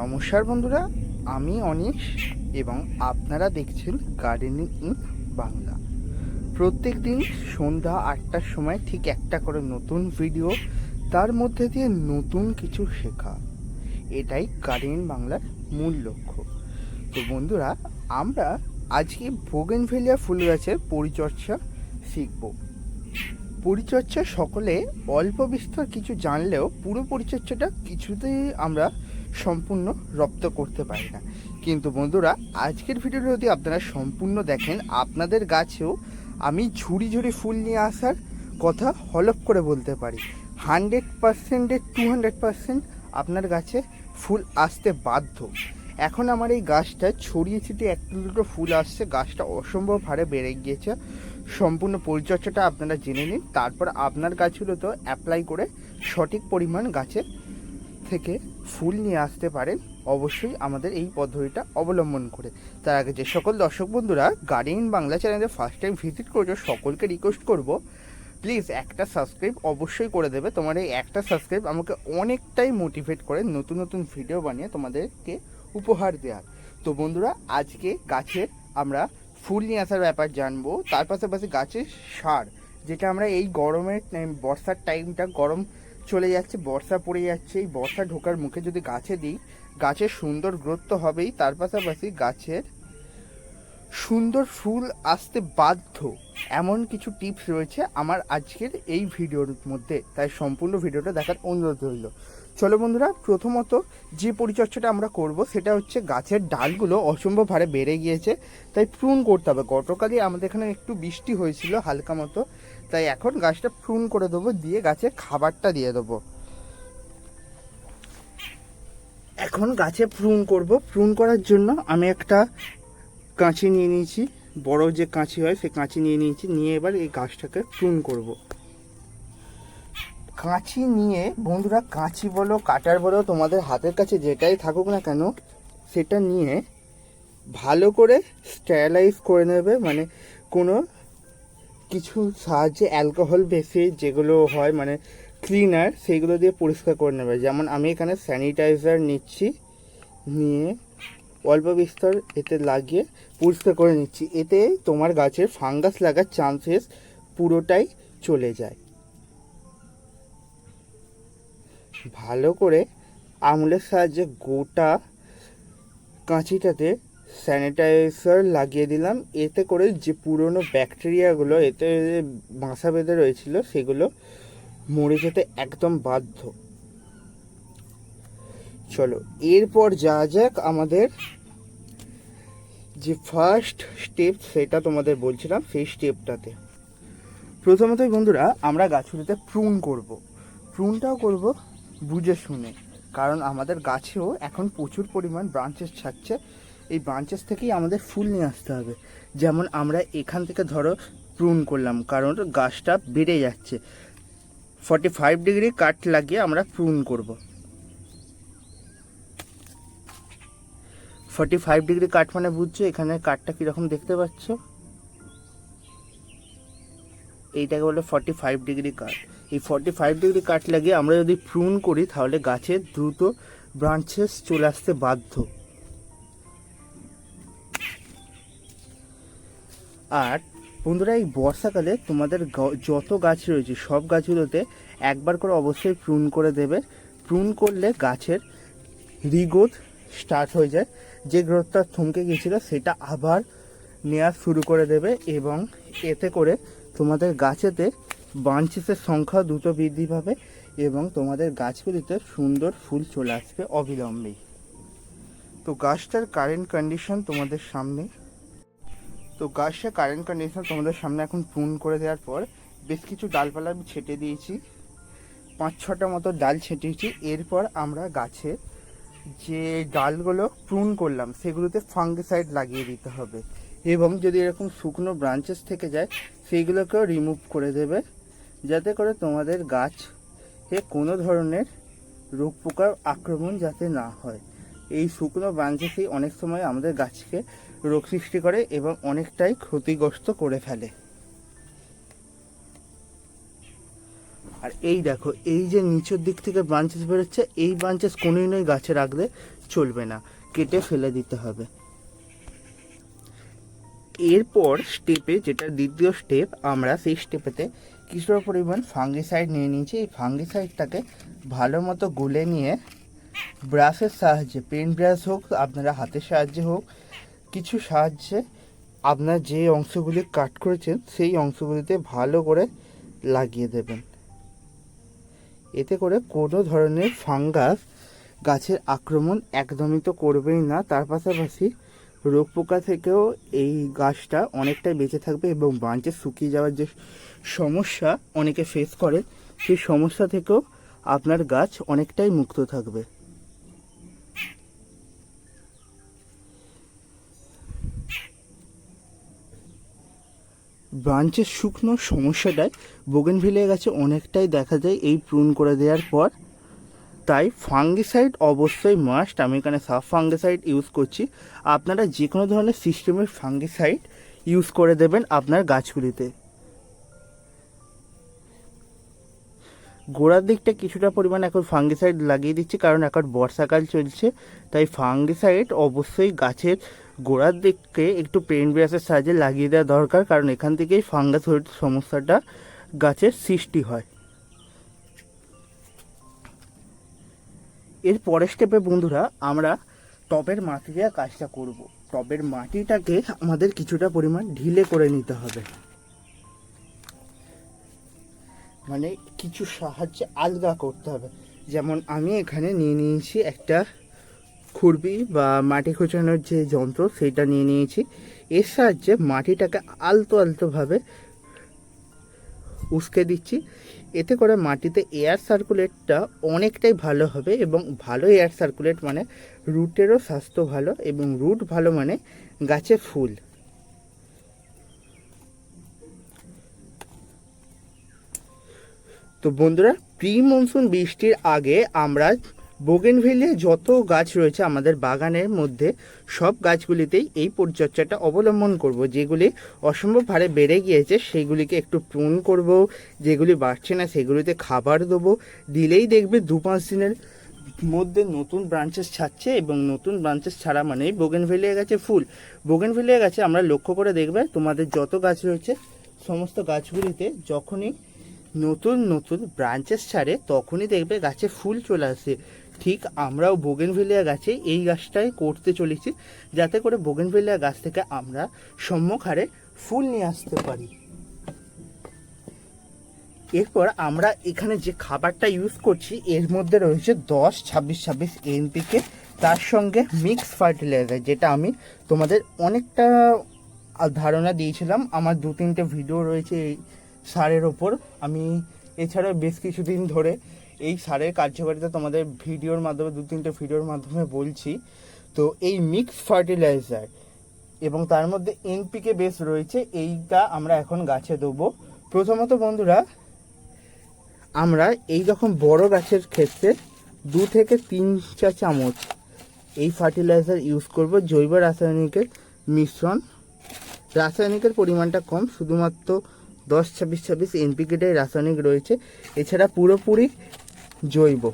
নমস্কার বন্ধুরা, আমি অনিশ এবং আপনারা দেখছেন গার্ডেনিং ইন বাংলা প্রত্যেক দিন সন্ধ্যা আটটার সময় ঠিক একটা করে নতুন ভিডিও তার মধ্যে দিয়ে নতুন কিছু শেখা। এটাই গার্ডেনিং বাংলার মূল লক্ষ্য। তো বন্ধুরা, আমরা আজকে বোগেনভেলিয়া ফুল গাছের পরিচর্যা শিখব। পরিচর্যা সকলে অল্প বিস্তর কিছু জানলেও পুরো পরিচর্যাটা কিছুতেই আমরা সম্পূর্ণ রপ্ত করতে পারি না। কিন্তু বন্ধুরা, আজকের ভিডিওটা যদি আপনারা সম্পূর্ণ দেখেন, আপনাদের গাছেও আমি ঝুড়ি ঝুড়ি ফুল নিয়ে আসার কথা হলপ করে বলতে পারি। হান্ড্রেড পার্সেন্টের টু হান্ড্রেড পার্সেন্ট আপনার গাছে ফুল আসতে বাধ্য। এখন আমার এই গাছটা ছড়িয়ে ছিটিয়ে একটা দুটো ফুল আসছে, গাছটা অসম্ভব হারে বেড়ে গিয়েছে। সম্পূর্ণ পরিচর্যাটা আপনারা জেনে নিন, তারপর আপনার গাছগুলো তো অ্যাপ্লাই করে সঠিক পরিমাণ গাছে থেকে ফুল নিয়ে আসতে পারেন অবশ্যই আমাদের এই পদ্ধতিটা অবলম্বন করে। তার আগে যে সকল দর্শক বন্ধুরা গার্ডেন বাংলা চ্যানেলে ফার্স্ট টাইম ভিজিট করেছ, সকলকে রিকোয়েস্ট করব প্লিজ একটা সাবস্ক্রাইব অবশ্যই করে দেবে। তোমার এই একটা সাবস্ক্রাইব আমাকে অনেকটাই মোটিভেট করে নতুন নতুন ভিডিও বানিয়ে তোমাদেরকে উপহার দেওয়ার। তো বন্ধুরা, আজকে গাছের আমরা ফুল নিয়ে আসার ব্যাপার জানব। তার পাশাপাশি গাছের সার, যেটা আমরা এই গরমের বর্ষার টাইমটা গরম চলে যাচ্ছে, বর্ষা পড়ে যাচ্ছে। এই বর্ষা ঢোকার মুখে যদি গাছে দিই, গাছের সুন্দর গ্রোথ তো হবেই। তার পাশাপাশি গাছের সুন্দর ফুল আসতে বাধ্য। এমন কিছু টিপস রয়েছে আমার আজকের এই ভিডিওর মধ্যে। তাই সম্পূর্ণ ভিডিওটা দেখার অনুরোধ রইল। চলো বন্ধুরা, প্রথমত যে পরিচর্যাটা আমরা করব, সেটা হচ্ছে গাছের ডালগুলো অসম্ভব হারে বেড়ে গিয়েছে। তাই প্রুন করতে হবে। গতকালই আমাদের এখানে একটু বৃষ্টি হয়েছিল হালকা মতো। তাই এখন গাছটা প্রুন করে দেবো, দিয়ে গাছে খাবারটা দিয়ে দেবো। এখন গাছে প্রুন করব। প্রুন করার জন্য আমি একটা কাঁচি নিয়ে নিয়েছি। বড় যে কাঁচি হয়, সেই কাঁচি নিয়ে নিয়েছি। নিয়ে এবার এই গাছটাকে প্রুন করব। কাঁচি নিয়ে, বন্ধুরা, কাঁচি বলো, কাটার বলো, তোমাদের হাতের কাছে যেটাই থাকুক না কেন, সেটা নিয়ে ভালো করে স্টেরালাইজ করে নেবে। মানে কোনো কিছু সাহায্যে অ্যালকোহল বেশি যেগুলো হয় মানে ক্লিনার সেইগুলো দিয়ে পরিষ্কার করে নেবে। যেমন আমি এখানে স্যানিটাইজার নিচ্ছি, নিয়ে অল্প বিস্তর এতে লাগিয়ে পরিষ্কার করে নিচ্ছি। এতে তোমার গাছের ফাঙ্গাস লাগার চান্সেস পুরোটাই চলে যায়। ভালো করে আঙুলের সাহায্যে গোটা কাঁচিটাতে স্যানিটাইজার লাগিয়ে দিলাম। এতে করে যে পুরনো ব্যাকটেরিয়াগুলো, এতে বাসা বেঁধে রয়েছিল, সেগুলো মরে যেতে একদম বাধ্য। চলো, এরপর যা যাক আমাদের যে ফার্স্ট স্টেপ সেটা তোমাদের বলছিলাম, সেই স্টেপটাতে প্রথমতই বন্ধুরা, আমরা গাছগুলোতে প্রুন করব। প্রুনটাও করব বুঝে শুনে, কারণ আমাদের গাছেও এখন প্রচুর পরিমাণ ব্রাঞ্চেস ছাড়ছে। এই ব্রাঞ্চেস থেকেই আমাদের ফুল নিয়ে আসতে হবে। যেমন আমরা এখান থেকে ধরো প্রুন করলাম, কারণ গাছটা বেড়ে যাচ্ছে। ফর্টি ফাইভ ডিগ্রি কাট লাগিয়ে আমরা প্রুন করব। ফর্টি ফাইভ ডিগ্রি কাট মানে বুঝছ এখানে কাটটা কীরকম দেখতে পাচ্ছ? এইটাকে বলে ফর্টি ফাইভ ডিগ্রি কাট এই ফর্টি ফাইভ ডিগ্রি কাট লাগিয়ে আমরা যদি প্রুন করি, তাহলে গাছে দ্রুত ব্রাঞ্চেস চলে আসতে বাধ্য। আর বন্ধুরা, এই বর্ষাকালে তোমাদের যত গাছ রয়েছে, সব গাছগুলোতে একবার করে অবশ্যই প্রুন করে দেবে। প্রুন করলে গাছের রিগ্রোথ স্টার্ট হয়ে যায়। যে গ্রোথটা থমকে গিয়েছিল, সেটা আবার নেওয়া শুরু করে দেবে এবং এতে করে তোমাদের গাছেতে বাঞ্চেসের সংখ্যা দ্রুত বৃদ্ধি পাবে এবং তোমাদের গাছগুলিতে সুন্দর ফুল চলে আসবে অবিলম্বেই। তো গাছটার কারেন্ট কন্ডিশন তোমাদের সামনে তো গাছটা কারেন্ট কন্ডিশন তোমাদের সামনে এখন প্রুন করে দেওয়ার পর বেশ কিছু ডালপালা আমি ছেটে দিয়েছি। পাঁচ ছটা মতো ডাল ছেটিয়েছি এরপর আমরা গাছে যে ডালগুলো প্রুন করলাম, সেগুলোতে ফাঙ্গিসাইড লাগিয়ে দিতে হবে। এবং যদি এরকম শুকনো ব্রাঞ্চেস থেকে যায়, সেইগুলোকেও রিমুভ করে দেবে। যাতে করে তোমাদের গাছ এ কোনো ধরনের রোগ পোকার আক্রমণ যাতে না হয়। এই শুকনো ব্রাঞ্চেসই অনেক সময় আমাদের গাছকে রোগ সৃষ্টি করে এবং অনেকটাই ক্ষতিগ্রস্ত করে ফেলে। আর এই দেখো, এই যে নিচের দিক থেকে ব্রাঞ্চেস বেরোচ্ছে, এই ব্রাঞ্চেস কোনোই নয় গাছে রাখলে চলবে না, কেটে ফেলে দিতে হবে। এরপর স্টেপে যেটা দ্বিতীয় স্টেপ আমরা সেই স্টেপেতে কিছুটা পরিমাণ ফাঙ্গিসাইড নিয়ে নিয়েছি। এই ফাঙ্গিসাইডটাকে ভালো মতো গুলে নিয়ে ব্রাশের সাহায্যে পেন ব্রাশ হোক, আপনারা হাতের সাহায্যে হোক কিছু সাহায্যে আপনার যে অংশগুলি কাট করেছেন, সেই অংশগুলিতে ভালো করে লাগিয়ে দেবেন। এতে করে কোনো ধরনের ফাঙ্গাস গাছের আক্রমণ একদমই তো করবেই না। তার পাশাপাশি রোগ পোকা থেকেও এই গাছটা অনেকটাই বেঁচে থাকবে এবং ব্রাঞ্চে শুকিয়ে যাওয়ার যে সমস্যা অনেকে ফেস করে সেই সমস্যা থেকেও আপনার গাছ অনেকটাই মুক্ত থাকবে। ব্রাঞ্চের শুকনো সমস্যাটায় বোগেনভিলিয়া গাছে অনেকটাই দেখা যায় এই প্রুন করে দেওয়ার পর। তাই ফাঙ্গিসাইড অবশ্যই মাস্ট আমি এখানে সাব ফাঙ্গিসাইড ইউজ করছি। আপনারা যে কোনো ধরনের সিস্টেমের ফাঙ্গিসাইড ইউজ করে দেবেন আপনার গাছগুলিতে। গোড়ার দিকটা কিছুটা পরিমাণ এখন ফাঙ্গিসাইড লাগিয়ে দিচ্ছি, কারণ এখন বর্ষাকাল চলছে। তাই ফাঙ্গিসাইড অবশ্যই গাছের গোড়ার দিককে একটু পেন ব্রাশের সাহায্যে লাগিয়ে দেওয়া দরকার, কারণ এখান থেকেই ফাঙ্গাস সমস্যাটা গাছের সৃষ্টি হয়। এর পরের স্টেপে বন্ধুরা, আমরা টবের মাটি দিয়ে কাজটা করব। টবের মাটিটাকে আমাদের কিছুটা পরিমাণ ঢিলে করে নিতে হবে। মানে কিছু সাহায্যে আলগা করতে হবে। যেমন আমি এখানে নিয়ে নিয়েছি একটা খুরপি বা মাটি খোঁচানোর যে যন্ত্র সেটা নিয়ে নিয়েছি। এর সাহায্যে মাটিটাকে আলতো আলতোভাবে উস্কে দিচ্ছি। এতে করে মাটিতে এয়ার সার্কুলেটটা অনেকটাই ভালো হবে এবং ভালো এয়ার সার্কুলেট মানে রুটেরও স্বাস্থ্য ভালো এবং রুট ভালো মানে গাছে ফুল। তো বন্ধুরা প্রি মনসুন বৃষ্টির আগে আমরা বোগেনভেলিয়া যত গাছ রয়েছে আমাদের বাগানের মধ্যে, সব গাছগুলিতেই এই পরিচর্যাটা অবলম্বন করব। যেগুলি অসম্ভব হারে বেড়ে গিয়েছে সেগুলিকে একটু প্রুন করব। যেগুলি বাড়ছে না, সেগুলিতে খাবার দেবো। দিলেই দেখবে দু পাঁচ দিনের মধ্যে নতুন ব্রাঞ্চেস ছাড়ছে এবং নতুন ব্রাঞ্চেস ছাড়া মানেই বোগেনভেলিয়া গাছে ফুল। বোগেনভেলিয়া গাছে, আমরা লক্ষ্য করে দেখবে তোমাদের যত গাছ রয়েছে, সমস্ত গাছগুলিতে যখনই নতুন নতুন ব্রাঞ্চেস ছাড়ে তখনই দেখবে গাছে ফুল চলে আসে। ঠিক আমরাও বোগেনভেলিয়া গাছে এই গাছটাই করতে চলেছি, যাতে করে বোগেনভেলিয়া গাছ থেকে আমরা সম্মুখ হারে ফুল নিয়ে আসতে পারি। এরপর আমরা এখানে যে খাবারটা ইউজ করছি, এর মধ্যে রয়েছে দশ, ছাব্বিশ ছাব্বিশ এনপিকে তার সঙ্গে মিক্স ফার্টিলাইজার যেটা আমি তোমাদের অনেকটা ধারণা দিয়েছিলাম। আমার দু তিনটে ভিডিও রয়েছে এই সারের ওপর। আমি এছাড়া বেশ কিছুদিন ধরে এই সারের কার্যকারিতা তোমাদের ভিডিওর মাধ্যমে, দু তিনটে ভিডিওর মাধ্যমে বলছি। তো এই মিক্স ফার্টিলাইজার এবং তার মধ্যে এনপিকে বেস রয়েছে, এইটা আমরা এখন গাছে দেবো। প্রথমত বন্ধুরা, আমরা এই রকম বড় গাছের ক্ষেত্রে দু থেকে তিন চা চামচ এই ফার্টিলাইজার ইউজ করব, জৈব রাসায়নিকের মিশ্রণ। রাসায়নিকের পরিমাণটা কম, শুধুমাত্র দশ, ছাব্বিশ ছাব্বিশ এনপিকেটাই রাসায়নিক রয়েছে। এছাড়া পুরোপুরি জৈব।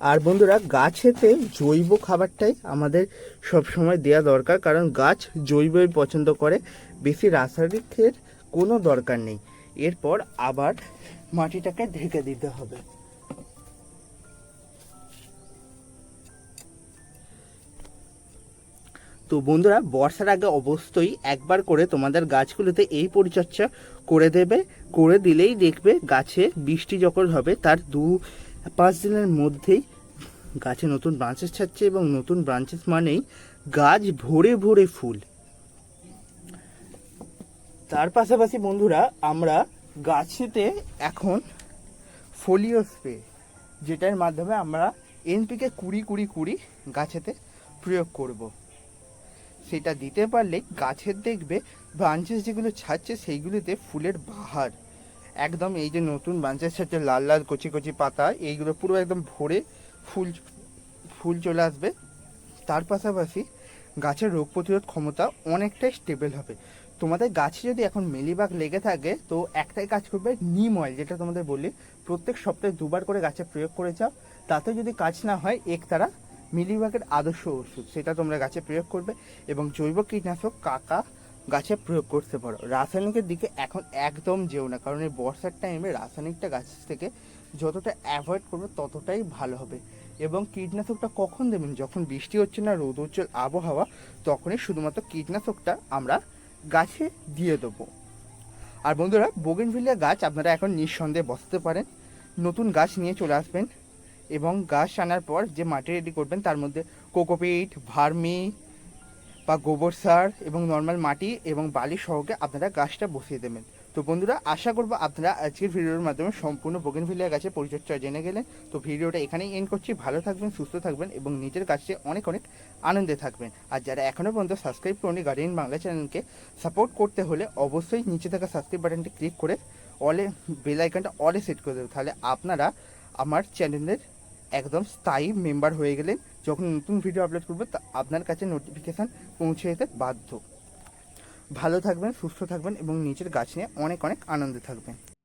আর বন্ধুরা, গাছেতে জৈব খাবারটাই আমাদের সবসময় দেওয়া দরকার, কারণ গাছ জৈবই পছন্দ করে। বেশি রাসায়নিকের কোনো দরকার নেই। এরপর আবার মাটিটাকে ঢেকে দিতে হবে। তো বন্ধুরা, বর্ষার আগে অবশ্যই একবার করে তোমাদের গাছগুলোতে এই পরিচর্যা করে দেবে করে দিলেই দেখবে গাছে বৃষ্টি যখন হবে, তার দু পাঁচ দিনের মধ্যেই গাছে নতুন ব্রাঞ্চেস ছাড়ছে এবং নতুন ব্রাঞ্চেস মানেই গাছ ভরে ভরে ফুল তার পাশাপাশি বন্ধুরা, আমরা গাছেতে এখন ফোলিও স্প্রে, যেটার মাধ্যমে আমরা এনপিকে কুড়ি কুড়ি কুড়ি গাছেতে প্রয়োগ করব। সেটা দিতে পারলে গাছের দেখবে ব্রাঞ্চেস যেগুলো ছাড়ছে সেইগুলোতে ফুলের বাহার। একদম এই যে নতুন ব্রাঞ্চেস ছাড়ছে, লাল লাল কচি কচি পাতা, এইগুলো পুরো একদম ভরে ফুল ফুল চলে আসবে। তার পাশাপাশি গাছের রোগ প্রতিরোধ ক্ষমতা অনেকটাই স্টেবল হবে। তোমাদের গাছে যদি এখন মেলিবাগ লেগে থাকে, তো একটাই কাজ করবে, নিম অয়েল যেটা তোমাদের বলি প্রত্যেক সপ্তাহে দুবার করে গাছে প্রয়োগ করে যাও। তাতে যদি কাজ না হয়, একতারা মিলিবাগের আদর্শ ওষুধ, সেটা তোমরা গাছে প্রয়োগ করবে এবং জৈব কীটনাশক কাকা গাছে প্রয়োগ করতে পারো। রাসায়নিকের দিকে এখন একদম যেও না, কারণ এই বর্ষার টাইমে রাসায়নিকটা গাছ থেকে যতটা অ্যাভয়েড করবে ততটাই ভালো হবে। এবং কীটনাশকটা কখন দেবেন? যখন বৃষ্টি হচ্ছে না, রোদ উজ্জ্বল আবহাওয়া, তখনই শুধুমাত্র কীটনাশকটা আমরা গাছে দিয়ে দেবো। আর বন্ধুরা, বোগেনভিলিয়া গাছ আপনারা এখন নিঃসন্দেহে বসতে পারেন। নতুন গাছ নিয়ে চলে আসবেন এবং গাছ আনার পর যে মাটি রেডি করবেন, তার মধ্যে কোকোপিট ভার্মি বা গোবর সার এবং নর্মাল মাটি এবং বালি সহকে আপনারা গাছটা বসিয়ে দেবেন। তো বন্ধুরা, আশা করব আপনারা আজকের ভিডিওর মাধ্যমে সম্পূর্ণ বোগেনভিলিয়া গাছের পরিচর্যা জেনে গেলেন। তো ভিডিওটা এখানেই এন্ড করছি। ভালো থাকবেন, সুস্থ থাকবেন এবং নিজের কাছে অনেক অনেক আনন্দে থাকবেন। আর যারা এখনও পর্যন্ত সাবস্ক্রাইব করেনি গার্ডিয়ান বাংলা চ্যানেলকে সাপোর্ট করতে হলে অবশ্যই নিচে থাকা সাবস্ক্রাইব বাটনটি ক্লিক করে অলে বেল আইকনটা অলে সেট করে দেবে তাহলে আপনারা আমার চ্যানেলের একদম স্থায়ী মেম্বার হয়ে গেলেন যখন নতুন ভিডিও আপলোড করব, তা আপনার কাছে নোটিফিকেশান পৌঁছে যেতে বাধ্য। ভালো থাকবেন, সুস্থ থাকবেন এবং নিজের গাছ নিয়ে অনেক অনেক আনন্দে থাকবেন।